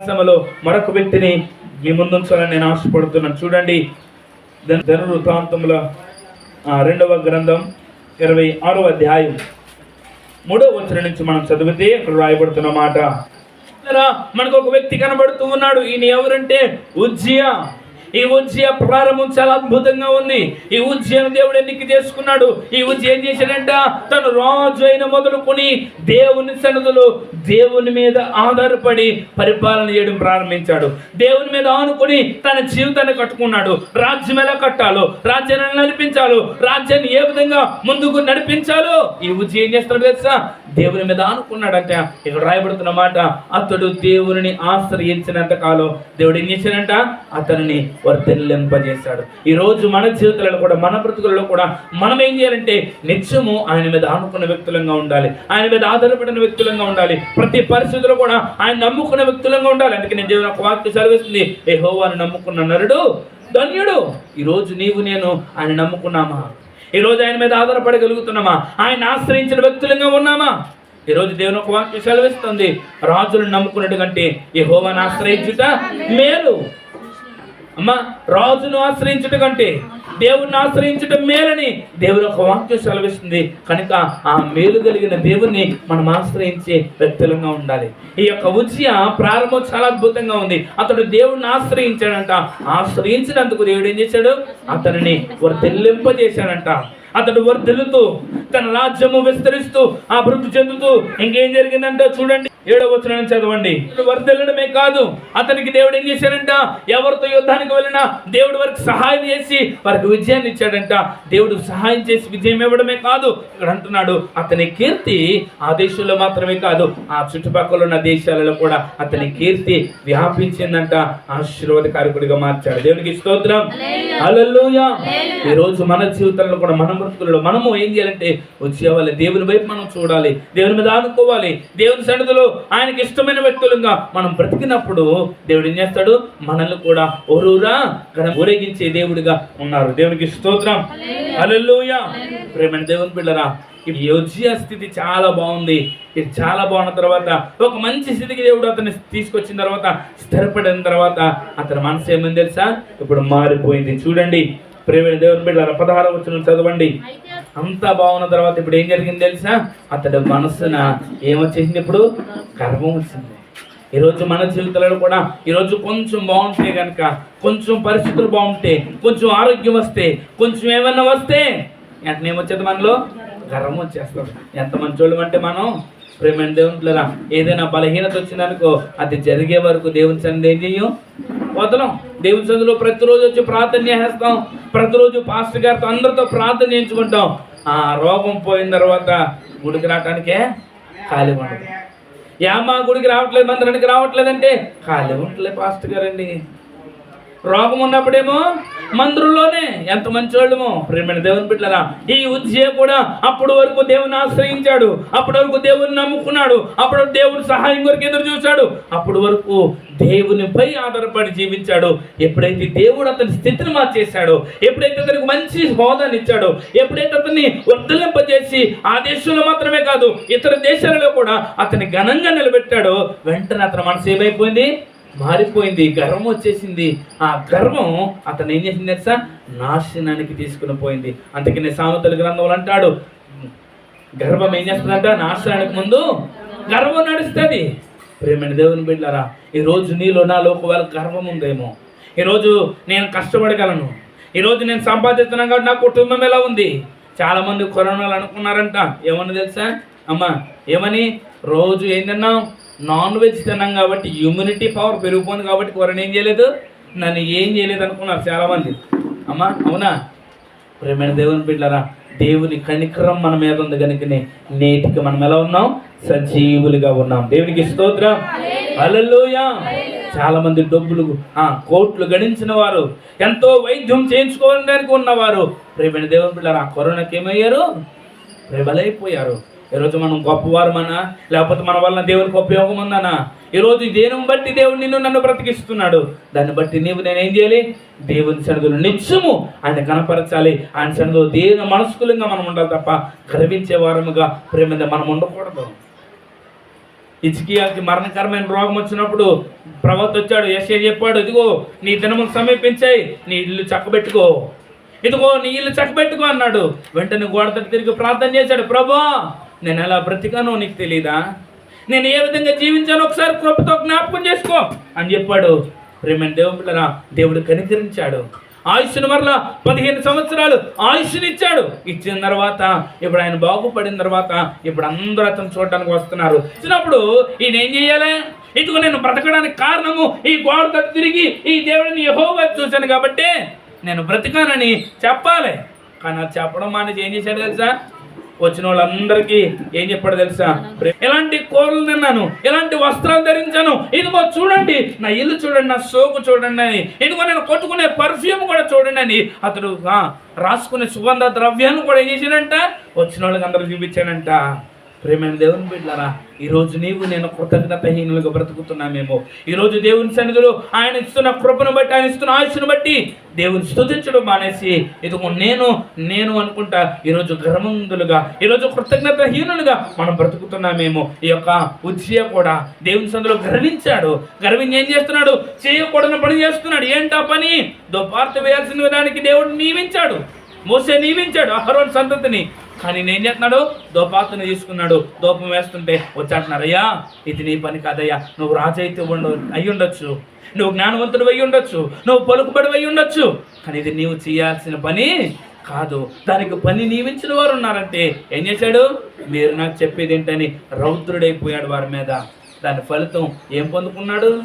సమలో మరొక వ్యక్తిని మీ ముందుంచాలని నేను ఆశపడుతున్నాను. చూడండి. ధన- వృత్తాంతముల ఆ, రెండవ గ్రంథం ఇరవై ఆరవ అధ్యాయం. మూడవ వచ్చిన నుంచి మనం చదివితే అక్కడ రాయబడుతున్న మాట. మనకు ఒక వ్యక్తి కనబడుతూ ఉన్నాడు. ఈయన ఎవరంటే ఉజ్జియా. ఈ ఉజ్జయ ప్రారంభం చాలా అద్భుతంగా ఉంది. ఈ ఉజ్జయను దేవుడు ఎన్నిక చేసుకున్నాడు. ఈ ఉజ్జయ ఏం చేశాడంట? తను రాజు అయిన మొదలుకొని దేవుని సన్నదులు దేవుని మీద ఆధారపడి పరిపాలన చేయడం ప్రారంభించాడు. దేవుని మీద ఆనుకొని తన జీవితాన్ని కట్టుకున్నాడు. రాజ్యం ఎలా కట్టాలో రాజ్యాన్ని నడిపించాలో రాజ్యాన్ని ఏ విధంగా ముందుకు నడిపించాలో ఈ ఉజ్జయ ఏం చేస్తాడు తెలుసా? దేవుని మీద ఆనుకున్నాడంట. ఇక్కడ రాయబడుతున్న మాట అతడు దేవుని ఆశ్రయించినంత కాలం దేవుడు ఏం చేశాడంట? అతనిని వర్తిల్లింపజేశాడు ఈ రోజు మన జీవితాలలో కూడా మన బ్రతుకులలో కూడా మనం ఏం చేయాలంటే నిత్యము ఆయన మీద ఆనుకున్న వ్యక్తులంగా ఉండాలి. ఆయన మీద ఆధారపడిన వ్యక్తులంగా ఉండాలి. ప్రతి పరిస్థితిలో కూడా ఆయన నమ్ముకున్న వ్యక్తులంగా ఉండాలి. అందుకే నేను దేవుని ఒక వాక్య సెలవిస్తుంది. ఏ హోవాను నమ్ముకున్న నరుడు ధన్యుడు. ఈ రోజు నీవు నేను ఆయన నమ్ముకున్నామా? ఈ రోజు ఆయన మీద ఆధారపడగలుగుతున్నామా? ఆయన ఆశ్రయించిన వ్యక్తులంగా ఉన్నామా? ఈ రోజు దేవుని ఒక వాక్యం సెలవిస్తుంది. రాజులను నమ్ముకున్నట్టు కంటే ఈ హోవాను ఆశ్రయించుట మేలు. అమ్మా రాజును ఆశ్రయించుట కంటే దేవుణ్ణి ఆశ్రయించటం మేలని దేవుని ఒక వాక్యం సెలవిస్తుంది. కనుక ఆ మేలు కలిగిన దేవుణ్ణి మనం ఆశ్రయించే వ్యక్తులంగా ఉండాలి. ఈ యొక్క ఉజ్జయ ప్రారంభం చాలా అద్భుతంగా ఉంది. అతడు దేవుణ్ణి ఆశ్రయించాడంట. ఆశ్రయించినందుకు దేవుడు ఏం చేశాడు? అతనిని వర్ధిల్లింపజేశాడంట. అతడు వర్ధిల్లుతూ తన రాజ్యము విస్తరిస్తూ అభివృద్ధి చెందుతూ ఇంకేం జరిగిందంటే చూడండి. ఏడవ వచనం చదవండి. వర్ధిల్లడమే కాదు అతనికి దేవుడు ఏం చేశాడంట? ఎవరితో యుద్ధానికి వెళ్ళినా దేవుడు వారికి సహాయం చేసి వారికి విజయాన్ని ఇచ్చాడంట. దేవుడు సహాయం చేసి విజయం ఇవ్వడమే కాదు ఇక్కడ అంటున్నాడు అతని కీర్తి ఆ దేశంలో మాత్రమే కాదు ఆ చుట్టుపక్కల ఉన్న దేశాలలో కూడా అతని కీర్తి వ్యాపించిందంట ఆశీర్వాదకారకుడిగా మార్చాడు. దేవునికి స్తోత్రం. హల్లెలూయా. ఈ రోజు మన జీవితంలో కూడా మన బ్రతుకులలో మనము ఏం చేయాలంటే వచ్చే వాళ్ళ దేవుని వైపు మనం చూడాలి. దేవుని మీద ఆనుకోవాలి. దేవుని సన్నిధిలో ఆయనకి ఇష్టమైన వ్యక్తులుగా మనం బ్రతికినప్పుడు దేవుడు ఏం చేస్తాడు? మనల్ని కూడా ఒరురా గణ ఊరేగించే దేవుడిగా ఉన్నారు. దేవునికి స్తోత్రం. హల్లెలూయా ప్రేమ దేవుని బిళ్ళరా ఈ యోజ్య స్థితి చాలా బాగుంది. ఇది చాలా బాగున్న తర్వాత ఒక మంచి స్థితికి దేవుడు అతన్ని తీసుకొచ్చిన తర్వాత స్థిరపడిన తర్వాత అతని మనసు ఏమైంది తెలుసా? ఇప్పుడు మారిపోయింది. చూడండి ప్రేమ దేవుని బిడ్డ పదహార వచ్చిన చదవండి. అంతా బాగున్న తర్వాత ఇప్పుడు ఏం జరిగింది తెలుసా? అతడి మనసున ఏమొచ్చేసింది ఇప్పుడు? గర్వం వచ్చింది. ఈరోజు మన జీవితాలలో కూడా ఈరోజు కొంచెం బాగుంటే కనుక కొంచెం పరిస్థితులు బాగుంటే కొంచెం ఆరోగ్యం వస్తే కొంచెం ఏమన్నా వస్తే వెంటనే ఏమొచ్చేది మనలో? గర్వం వచ్చేస్తాం ఎంత మంచోళ్ళం అంటే మనం? ప్రేమ దేవుని ఏదైనా బలహీనత వచ్చిందనుకో అది జరిగే వరకు దేవుని సన్నిధి ఏం చెయ్యం? వదలం దేవుని సందులో ప్రతిరోజు వచ్చి ప్రార్థన చేస్తాం. ప్రతిరోజు పాస్టర్ గారితో అందరితో ప్రార్థన చేయించుకుంటాం. ఆ రోగం పోయిన తర్వాత గుడికి రావటానికే ఖాళీ ఉండదు. ఏమా గుడికి రావట్లేదు? మందిరానికి రావట్లేదంటే ఖాళీ ఉండలే పాస్టర్ గారండి. రోగం ఉన్నప్పుడేమో మందిరంలోనే ఎంత మంచోళ్ళమో ప్రేమైన దేవుని బిడ్డరా ఈ ఉజ్జయ కూడా అప్పటి వరకు దేవుని ఆశ్రయించాడు. అప్పటి వరకు దేవుని నమ్ముకున్నాడు. అప్పుడు దేవుని సహాయం కొరకు ఎదురు చూశాడు. అప్పటి వరకు దేవునిపై ఆధారపడి జీవించాడు. ఎప్పుడైతే దేవుడు అతని స్థితిని మార్చేశాడో ఎప్పుడైతే అతనికి మంచి హోదాన్ని ఇచ్చాడో ఎప్పుడైతే అతన్ని వర్ధలింపజేసి ఆ దేశంలో మాత్రమే కాదు ఇతర దేశాలలో కూడా అతని ఘనంగా నిలబెట్టాడో వెంటనే అతని మనసు ఏమైపోయింది? మారిపోయింది గర్వం వచ్చేసింది. ఆ గర్వం అతను ఏం చేసింది తెలుసా? నాశనానికి తీసుకుని పోయింది. అందుకనే సామెతల గ్రంథంలో అంటాడు గర్వం ఏం చేస్తుందంట? నాశనానికి ముందు గర్వం నడుస్తుంది. ప్రేమైన దేవుని బిడ్డారా ఈరోజు నీలో నాలో ఒకవేళ గర్వం ఉందేమో ఈరోజు నేను కష్టపడగలను ఈరోజు నేను సంపాదిస్తున్నాను కాబట్టి నా కుటుంబం ఎలా ఉంది? చాలామంది కరోనాలు అనుకున్నారంట. ఏమని తెలుసా? అమ్మా ఏమని? రోజు ఏంటన్నాం నాన్ వెజ్ తిన్నాం కాబట్టి ఇమ్యూనిటీ పవర్ పెరిగిపోయింది కాబట్టి కరోనా ఏం చేయలేదు? నన్ను ఏం చేయలేదు అనుకున్నారు చాలామంది. అమ్మా అవునా? ప్రేమైన దేవుని బిడ్డరా దేవుని కనికరం మన మీద ఉంది కనుకనే నేటికి మనం ఎలా ఉన్నాం? సజీవులుగా ఉన్నాం. దేవునికి స్తోత్రం. హల్లెలూయా. చాలా మంది డబ్బులు ఆ కోట్లు గణించిన వారు ఎంతో వైద్యం చేయించుకోవడానికి ఉన్నవారు. ప్రేమైన దేవుని బిడ్డరా కరోనాకి ఏమయ్యారు ప్రబలైపోయారు. ఈరోజు మనం గొప్పవారమనా లేకపోతే మన వల్ల దేవునికి ఉపయోగం ఉందనా ఈరోజు దేని బట్టి దేవుడు నిన్ను నన్ను బ్రతికిస్తున్నాడు? దాన్ని బట్టి నీవు నేను ఏం చేయాలి? దేవుని సన్నిధిలో నిత్యము ఆయన కనపరచాలి. ఆయన సన్నిధిలో దేని మనస్కులంగా మనం ఉండాలి తప్ప గర్వించే వారముగా ప్రేమ మనం ఉండకూడదు. ఇచ్చికి మరణకరమైన రోగం వచ్చినప్పుడు ప్రవక్త వచ్చాడు యశ్య చెప్పాడు ఇదిగో నీ దినములు సమీపించాయి నీ ఇల్లు చక్కబెట్టుకో. ఇదిగో నీ ఇల్లు చక్కబెట్టుకో అన్నాడు. వెంటనే గోడ తిరిగి ప్రార్థన చేశాడు ప్రభా నేను ఎలా బ్రతికానో నీకు తెలీదా? నేను ఏ విధంగా జీవించానో ఒకసారి కృపతో జ్ఞాపకం చేసుకో అని చెప్పాడు. ప్రేమైన దేవుని దేవుడు కనికరించాడు. ఆయుష్ను మరలా పదిహేను సంవత్సరాలు ఆయుష్నిచ్చాడు. ఇచ్చిన తర్వాత ఇప్పుడు ఆయన బాగుపడిన తర్వాత ఇప్పుడు అందరూ అతను చూడడానికి వస్తున్నారు. వచ్చినప్పుడు ఈయన ఏం చేయాలి? ఇదిగో నేను బ్రతకడానికి కారణము ఈ గోడ తిరిగి ఈ దేవుడిని యెహోవా చూశాను కాబట్టి నేను బ్రతికానని చెప్పాలి. కానీ అది చెప్పడం మానేసి ఏం చేశాడు తెలుసా? వచ్చిన వాళ్ళందరికీ ఏం చెప్పాడు తెలుసా? ఎలాంటి కూరలు తిన్నాను? ఎలాంటి వస్త్రాలు ధరించాను? ఇదిగో చూడండి. నా ఇల్లు చూడండి నా సోకు చూడండి అని. ఇదిగో నేను కొట్టుకునే పర్ఫ్యూమ్ కూడా చూడండి అని. అతడు రాసుకునే సుగంధ ద్రవ్యాన్ని కూడా ఏం చేశాడంట? వచ్చిన వాళ్ళకి అందరూ చూపించాడంట. ప్రేమైన దేవుని బిడ్డారా ఈరోజు నీవు నేను కృతజ్ఞతహీనులుగా బ్రతుకుతున్నామేమో. ఈరోజు దేవుని సన్నిధిలో ఆయన ఇస్తున్న కృపను బట్టి ఆయన ఇస్తున్న ఆయుష్ను బట్టి దేవుని స్థుతించడం మానేసి ఇదిగో నేను నేను అనుకుంటా ఈరోజు గర్వంతులుగా ఈరోజు కృతజ్ఞతహీనులుగా మనం బ్రతుకుతున్నామేమో. ఈ యొక్క ఉజ్జయ కూడా దేవుని సందులో గర్వించాడు. గర్వించి ఏం చేస్తున్నాడు? చేయకూడని పని చేస్తున్నాడు. ఏంటా పని? దుపార్త వేయాల్సిన దానికి దేవుడు నియమించాడు. మోసే నియమించాడు. అహరోన్ సంతతిని కానీ నేను చేస్తున్నాడు? దోపాతుని తీసుకున్నాడు. దోపం వేస్తుంటే వచ్చంటున్నారు అయ్యా ఇది నీ పని కాదయ్యా. నువ్వు రాజైతే ఉండ అయి ఉండొచ్చు. నువ్వు జ్ఞానవంతుడు అయి ఉండొచ్చు. నువ్వు పలుకుబడి అయి ఉండొచ్చు. కానీ ఇది నీవు చేయాల్సిన పని కాదు. దానికి పని నియమించిన వారు ఉన్నారంటే ఏం చేశాడు? మీరు నాకు చెప్పేది ఏంటని రౌద్రుడైపోయాడు వారి మీద. దాని ఫలితం ఏం పొందుకున్నాడు?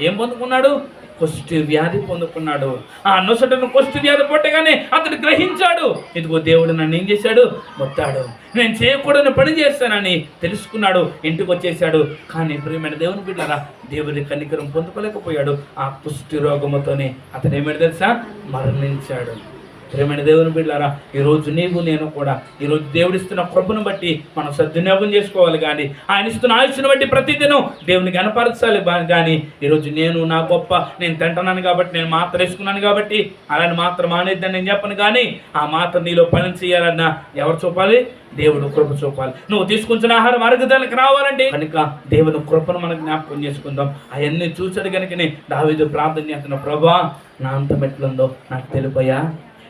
ఏం పొందుకున్నాడు? కుష్టి వ్యాధి పొందుకున్నాడు. ఆ నొసటను కుష్టి వ్యాధి పట్టగానే అతడు గ్రహించాడు. ఇదిగో దేవుడు నన్ను ఏం చేశాడు? మొత్తాడు. నేను చేయకూడని పని చేస్తానని తెలుసుకున్నాడు. ఇంటికి వచ్చేసాడు కానీ ప్రియమైన దేవుని బిడ్డారా దేవుని కనికరం పొందుకోలేకపోయాడు. ఆ కుష్టి రోగముతోనే అతను ఏమిటి తెలుసా? మరణించాడు. ప్రేమైన దేవుని బిడ్డారా ఈరోజు నీవు నేను కూడా ఈరోజు దేవుడిస్తున్న కృపను బట్టి మనం సద్వినియోగం చేసుకోవాలి కానీ ఆయన ఇస్తున్న ఆయుష్ను బట్టి ప్రతిదినం దేవుని కనపరచాలి కానీ ఈరోజు నేను నా గొప్ప నేను తింటున్నాను కాబట్టి నేను మాత్ర వేసుకున్నాను కాబట్టి అలాని మాత్రం మానేద్దని నేను చెప్పను కానీ ఆ మాత్ర నీలో పని చేయాలన్నా ఎవరు చూపాలి? దేవుడు కృప చూపాలి. నువ్వు తీసుకుంటున్న ఆహారం అరుగుదలకు రావాలంటే కనుక దేవుని కృపను మనం జ్ఞాపకం చేసుకుందాం. అవన్నీ చూసాడు కనుకనే దావీదు ప్రార్థన చేస్తున్న ప్రభా నా అంతం ఎట్లుందో నాకు తెలుపయ్యా.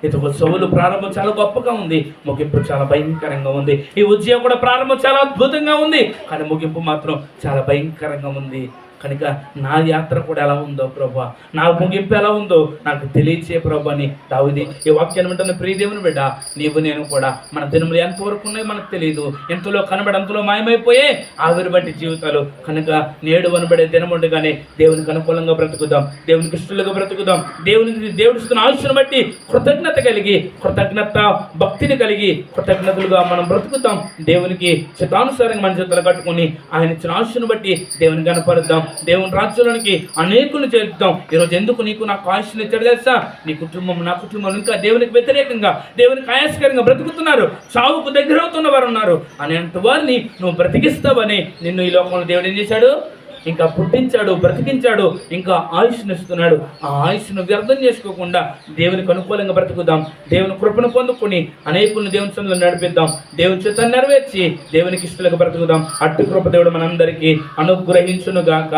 ఇదిగో సౌలు ప్రారంభం చాలా గొప్పగా ఉంది. ముగింపు చాలా భయంకరంగా ఉంది. ఈ ఉద్యోగం కూడా ప్రారంభం చాలా అద్భుతంగా ఉంది. కానీ ముగింపు మాత్రం చాలా భయంకరంగా ఉంది. కనుక నా యాత్ర కూడా ఎలా ఉందో ప్రభా నా ముగింపు ఎలా ఉందో నాకు తెలియచే ప్రభా అని దావిది ఈ వాక్యాన్ని వింటున్న ప్రియదేవుని బిడ్డ నీవు నేను కూడా మన దినములు ఎంతవరకు ఉన్నాయో మనకు తెలియదు ఎంతలో కనబడి అంతలో మాయమైపోయే ఆవిరి బట్టి జీవితాలు. కనుక నేడు వనబడే దినం ఉండగానే దేవునికి అనుకూలంగా బ్రతుకుదాం దేవునికి ఇష్టలుగా బ్రతుకుదాం. దేవునికి దేవుడిస్తున్న ఆయుష్ను బట్టి కృతజ్ఞత కలిగి కృతజ్ఞత భక్తిని కలిగి కృతజ్ఞతలుగా మనం బ్రతుకుతాం. దేవునికి చితానుసారంగా మన చేతులు కట్టుకొని ఆయన ఇచ్చిన ఆశను బట్టి దేవుని కనపరుద్దాం దేవుని రాజ్యంలోనికి అనేకులు చేరుతాం. ఈరోజు ఎందుకు నీకు నాకు ఆయుష్ని ఇచ్చాడు తెలుసా? నీ కుటుంబం నా కుటుంబం ఇంకా దేవునికి వ్యతిరేకంగా దేవునికి ఆయాసకరంగా బ్రతుకుతున్నారు. చావుకు దగ్గర అవుతున్న వారు ఉన్నారు అనేంత వారిని నువ్వు బ్రతికిస్తావని నిన్ను ఈ లోకంలో దేవుడు ఏం చేశాడు? ఇంకా పుట్టించాడు బ్రతికించాడు ఇంకా ఆయుష్ను ఇస్తున్నాడు. ఆ ఆయుష్ను వ్యర్థం చేసుకోకుండా దేవునికి అనుకూలంగా బ్రతుకుదాం. దేవుని కృపను పొందుకొని అనేకులను దేవుని సందులో నడిపిద్దాం. దేవుని చేత నెరవేర్చి దేవునికి ఇష్టలకు బ్రతుకుదాం. అట్టి కృప దేవుడు మనందరికీ అనుగ్రహించునుగాక.